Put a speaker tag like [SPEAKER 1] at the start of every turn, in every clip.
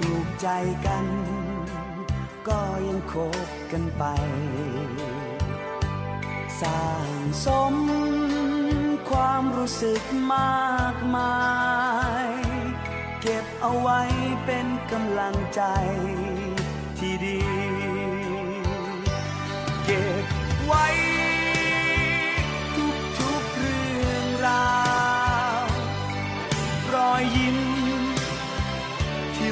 [SPEAKER 1] ถูกใจกัน ก็ยังคบกันไป สร้างสมความรู้สึกมากมาย เก็บเอาไว้เป็นกำลังใจที่ดี เก็บไว้ทุกๆเรื่องราว รอยยิ้ม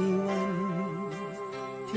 [SPEAKER 1] ี